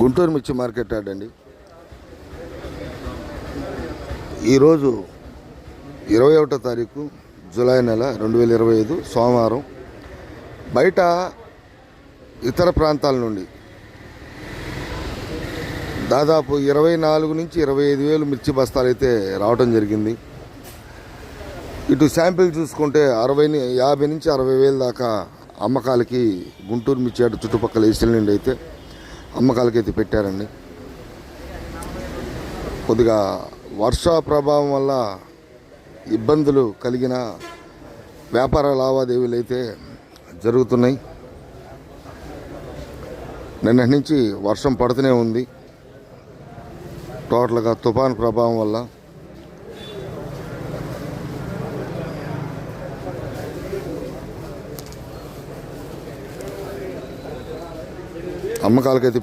గుంటూరు మిర్చి మార్కెట్ ఆడండి ఈరోజు ఇరవై ఒకటో తారీఖు జూలై నెల రెండు వేల ఇరవై ఐదు సోమవారం. బయట ఇతర ప్రాంతాల నుండి దాదాపు ఇరవై నాలుగు నుంచి ఇరవై ఐదు వేలు మిర్చి బస్తాలు అయితే రావడం జరిగింది. ఇటు శాంపిల్ చూసుకుంటే అరవై యాభై నుంచి అరవై వేల దాకా అమ్మకాలకి గుంటూరు మిర్చి అటు చుట్టుపక్కల ఏసీల నుండి అయితే అమ్మకాలకి అయితే పెట్టారండి. కొద్దిగా వర్ష ప్రభావం వల్ల ఇబ్బందులు కలిగిన వ్యాపార లావాదేవీలు అయితే జరుగుతున్నాయి. నిన్నటి నుంచి వర్షం పడుతూనే ఉంది. టోటల్గా తుఫాన్ ప్రభావం వల్ల అమ్మకాలకైతే